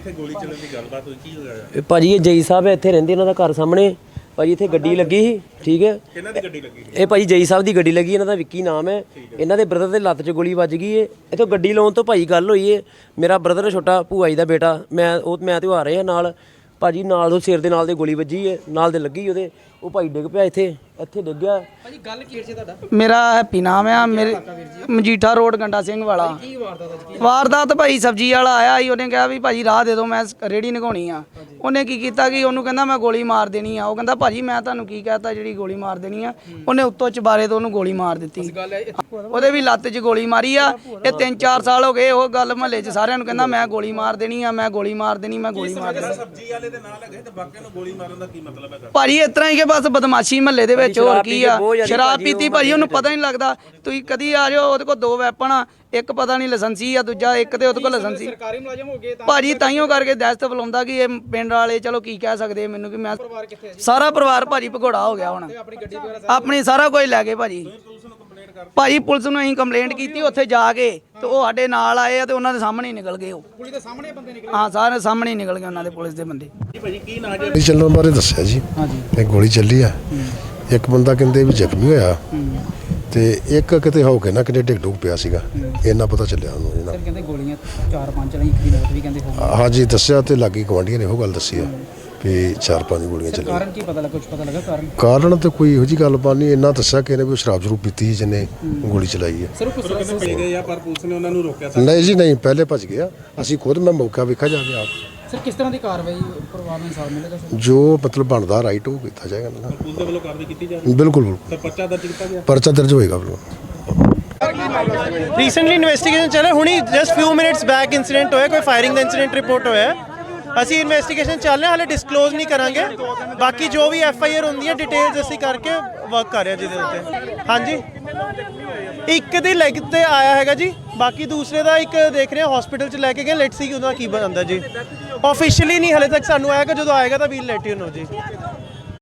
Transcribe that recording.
ਇੱਥੇ ਗੋਲੀ ਚੱਲਣ ਦੀ ਗੱਲਬਾਤ ਹੋਈ ਕੀ ਹੋਇਆ? ਇਹ ਭਾਜੀ ਇਹ ਜਈ ਸਾਹਿਬ ਇੱਥੇ ਰਹਿੰਦੇ ਇਹਨਾਂ ਦਾ ਘਰ ਸਾਹਮਣੇ। ਭਾਜੀ ਇੱਥੇ ਗੱਡੀ ਲੱਗੀ ਸੀ ਠੀਕ ਹੈ? ਕਿਹਨਾਂ ਦੀ ਗੱਡੀ ਲੱਗੀ? ਇਹ ਭਾਜੀ ਜਈ ਸਾਹਿਬ ਦੀ ਗੱਡੀ ਲੱਗੀ ਇਹਨਾਂ ਦਾ ਵਿੱਕੀ ਨਾਮ ਹੈ। ਇਹਨਾਂ ਦੇ ਬ੍ਰਦਰ ਦੇ ਲੱਤ 'ਚ ਗੋਲੀ ਵੱਜ ਗਈ ਏ। ਇਥੋਂ ਗੱਡੀ ਲਾਉਣ ਤੋਂ ਭਾਈ ਗੱਲ ਹੋਈ ਏ। ਮੇਰਾ ਬ੍ਰਦਰ ਛੋਟਾ ਭੂਆ ਜੀ ਦਾ ਬੇਟਾ। ਮੈਂ ਉਹ ਮੈਂ ਤੇ ਉਹ ਆ ਰਹੇ ਆ ਨਾਲ। ਭਾਜੀ ਨਾਲ ਉਹ ਸਿਰ ਦੇ ਨਾਲ ਦੇ ਗੋਲੀ ਵੱਜੀ ਏ ਨਾਲ ਦੇ ਲੱਗੀ ਉਹਦੇ। ਉਹ ਭਾਈ ਡਿੱਗ ਪਿਆ ਇੱਥੇ ਇੱਥੇ ਡਿੱਗ ਗਿਆ। ਮੇਰਾ ਹੈਪੀ ਨਾਮ ਆ। ਮੇਰੇ ਮਜੀਠਾ ਰੋਡ ਗੰਡਾ ਸਿੰਘ ਵਾਲਾ। ਕੀ ਵਾਰਦਾਤ ਵਾਰਦਾਤ ਭਾਈ ਸਬਜੀ ਵਾਲਾ ਆਇਆ ਸੀ ਉਹਨੇ ਕਿਹਾ ਵੀ ਭਾਜੀ ਰਾਹ ਦੇ ਦਿਓ ਮੈਂ ਰੇੜੀ ਨਗਾਉਣੀ ਆ। ਉਹਨੇ ਕੀ ਕੀਤਾ ਕਿ ਉਹਨੂੰ ਕਹਿੰਦਾ ਮੈਂ ਗੋਲੀ ਮਾਰ ਦੇਣੀ ਆ। ਉਹ ਕਹਿੰਦਾ ਭਾਜੀ ਮੈਂ ਤੁਹਾਨੂੰ ਕੀ ਕਹਤਾ ਜਿਹੜੀ ਗੋਲੀ ਮਾਰ ਦੇਣੀ ਆ ਉਹਨੇ ਉੱਤੋਂ ਚਬਾਰੇ ਤੋਂ ਉਹਨੂੰ ਗੋਲੀ ਮਾਰ ਦਿੱਤੀ। ਉਹਦੇ ਵੀ ਲੱਤ 'ਚ ਗੋਲੀ ਮਾਰੀ ਆ। ਇਹ 3-4 ਸਾਲ ਹੋ ਗਏ ਉਹ ਗੱਲ ਮਹੱਲੇ 'ਚ ਸਾਰਿਆਂ ਨੂੰ ਕਹਿੰਦਾ ਮੈਂ ਗੋਲੀ ਮਾਰ ਦੇਣੀ ਆ ਮੈਂ ਗੋਲੀ ਮਾਰ ਦੇਣੀ ਮੈਂ ਗੋਲੀ ਮਾਰ ਦੇਣੀ। ਸਬਜ਼ੀ ਵਾਲੇ ਦੇ ਨਾਲ ਹੈਗੇ ਤੇ ਬਾਕੀਆਂ ਨੂੰ ਗੋਲੀ ਮਾਰਨ ਦਾ ਕੀ ਮਤਲਬ ਹੈ ਭਾਜੀ ਇਸ ਤਰ੍ਹਾਂ ਹੀ ਕਿ ਬਸ ਬਦਮਾਸ਼ੀ ਮਹੱਲੇ ਦੇ ਵਿੱਚ ਹੋਰ ਕੀ ਆ? ਸ਼ਰਾਬ ਪੀਤੀ ਭਾਜੀ ਉਹਨੂੰ ਪਤਾ ਹੀ ਨਹੀਂ ਲੱਗਦਾ। ਤੁਸੀਂ ਕਦੀ ਆ ਜਾਓ ਉਹਦੇ ਕੋਲ ਦੋ ਵੈਪਨ ਆ ਇੱਕ ਪਤਾ ਨਹੀਂ ਲਾਇਸੈਂਸੀ ਆ ਦੂਜਾ ਇੱਕ ਤੇ ਉਹਦੇ ਕੋਲ ਲਾਇਸੈਂਸੀ। ਸਰਕਾਰੀ ਮੁਲਾਜ਼ਮ ਹੋ ਗਏ ਭਾਜੀ ਤਾਈਓ ਕਰਕੇ ਦਹਿਸ਼ਤ ਬੁਲਾਉਂਦਾ ਕਿ ਇਹ ਪਿੰਡ ਵਾਲੇ ਚਲੋ ਕੀ ਕਹਿ ਸਕਦੇ ਮੈਨੂੰ ਕਿ ਮੈਂ ਸਾਰਾ ਪਰਿਵਾਰ ਭਾਜੀ ਭਗੋੜਾ ਹੋ ਗਿਆ ਹੁਣ। ਆਪਣੀ ਸਾਰਾ ਕੁਝ ਲੈ ਗਏ ਭਾਜੀ। ਭਾਜੀ ਪੁਲਿਸ ਨੂੰ ਅਸੀਂ ਕੰਪਲੇਂਟ ਕੀਤੀ ਉੱਥੇ ਜਾ ਕੇ ਤੇ ਉਹ ਸਾਡੇ ਨਾਲ ਆਏ ਆ ਤੇ ਉਹਨਾਂ ਦੇ ਸਾਹਮਣੇ ਹੀ ਨਿਕਲ ਗਏ ਉਹ। ਪੁਲਿਸ ਦੇ ਸਾਹਮਣੇ ਬੰਦੇ ਨਿਕਲ? ਹਾਂ ਸਾਰੇ ਸਾਹਮਣੇ ਹੀ ਨਿਕਲ ਗਏ ਉਹਨਾਂ ਦੇ ਪੁਲਿਸ ਦੇ ਬੰਦੇ। ਗੋਲੀ ਚੱਲਣ ਬਾਰੇ ਦੱਸਿਆ ਜੀ। ਇਹ ਗੋਲੀ ਚੱਲੀ ਆ। ਇੱਕ ਬੰਦਾ ਕਹਿੰਦੇ ਵੀ ਜ਼ਖਮੀ ਹੋਇਆ। ਤੇ ਇੱਕ ਕਿਤੇ ਹੋ ਕੇ ਨਾ ਕਿਤੇ ਡਿੱਗ ਡੁੱਗ ਪਿਆ ਸੀਗਾ। ਇੰਨਾ ਪਤਾ ਚੱਲਿਆ ਉਹਨੂੰ ਜੀ ਨਾ। ਕਹਿੰਦੇ ਗੋਲੀਆਂ ਚਾਰ ਪੰਜ ਚਲਾਈ ਇੱਕ ਦੀ ਮੌਤ ਵੀ ਕਹਿੰਦੇ ਹੋ ਹਾਂਜੀ ਦੱਸਿਆ ਤੇ ਲਾਗੀ ਗਵਾਂਢੀਆਂ ਨੇ ਉਹ ਗੱਲ ਦੱਸੀ ਆ ਵੀ ਚਾਰ ਪੰਜ ਗੋਲੀਆਂ ਚੱਲੀਆਂ। ਕਾਰਨ ਕੀ ਪਤਾ ਲੱਗਾ? ਕੁਝ ਪਤਾ ਲੱਗਾ ਕਾਰਨ? ਕਾਰਨ ਤੇ ਕੋਈ ਇਹੋ ਜੀ ਗੱਲਬਾਤ ਨਹੀਂ ਇੰਨਾ ਦੱਸਿਆ ਕਿ ਇਹਨੇ ਵੀ ਸ਼ਰਾਬ ਜ਼ਰੂਰ ਪੀਤੀ ਸੀ ਜਿਹਨੇ ਗੋਲੀ ਚਲਾਈ ਹੈ ਕੁਝ ਮਿਲ ਗਏ ਆ ਪਰ ਪੁਲਿਸ ਨੇ ਉਹਨਾਂ ਨੂੰ ਰੋਕਿਆ ਸੀ ਨਹੀਂ ਜੀ ਨਹੀਂ ਪਹਿਲੇ ਭੱਜ ਗਿਆ ਅਸੀਂ ਖੁਦ ਮੈਂ ਮੌਕਾ ਵੇਖਾ ਜਾ ਕੇ ਆਪ। ਸਰ ਕਿਸ ਤਰ੍ਹਾਂ ਦੀ ਕਾਰਵਾਈ ਪਰਿਵਾਰ ਨੂੰ ਇਨਸਾਫ ਮਿਲੇਗਾ ਸਰ? ਜੋ ਮਤਲਬ ਬਣਦਾ ਰਾਈਟ ਉਹ ਕੀਤਾ ਜਾਏਗਾ ਨਾ। ਪੁਲਿਸ ਦੇ ਵੱਲੋਂ ਕਾਰਵਾਈ ਕੀਤੀ ਜਾ ਰਹੀ ਬਿਲਕੁਲ ਬਿਲਕੁਲ। ਹੈ ਪਰਚਾ ਦਰਜ ਕੀਤਾ ਗਿਆ? ਪਰਚਾ ਦਰਜ ਹੋਏਗਾ ਬਿਲਕੁਲ। ਰੀਸੈਂਟਲੀ ਇਨਵੈਸਟੀਗੇਸ਼ਨ ਚੱਲਿਆ ਹੁਣੀ just few minutes back incident ਹੋਇਆ ਕੋਈ ਫਾਇਰਿੰਗ ਦਾ ਇਨਸੀਡੈਂਟ ਰਿਪੋਰਟ ਹੋਇਆ। ਹੈ। ਅਸੀਂ ਇਨਵੈਸਟੀਗੇਸ਼ਨ ਚੱਲ ਰਿਹਾ ਹਾਲੇ ਡਿਸਕਲੋਜ਼ ਨਹੀਂ ਕਰਾਂਗੇ। ਬਾਕੀ ਜੋ ਵੀ ਐਫ ਆਈ ਆਰ ਹੁੰਦੀ ਹੈ ਡਿਟੇਲਸ ਅਸੀਂ ਕਰਕੇ ਵਰਕ ਕਰ ਰਹੇ ਹਾਂ ਜਿਹਦੇ ਉੱਤੇ। ਹਾਂਜੀ? ਇੱਕ ਦੀ ਲੈਗ ਤੇ ਆਇਆ ਹੈਗਾ ਜੀ, ਬਾਕੀ ਦੂਸਰੇ ਦਾ ਇੱਕ ਦੇਖ ਰਹੇ ਹਾਂ ਹਸਪੀਟਲ ਚ ਲੈ ਕੇ ਗਏ ਲੈਟਸ ਸੀ ਉਹਦਾ ਕੀ ਬਣਦਾ ਜੀ। ਆਫੀਸ਼ੀਅਲੀ ਨਹੀਂ, ਹਲੇ ਤੱਕ ਸਾਨੂੰ ਆਏਗਾ ਜਦੋਂ ਆਏਗਾ ਤਾਂ ਵੀਲ ਲੈਟ ਯੂ ਨੋ ਜੀ।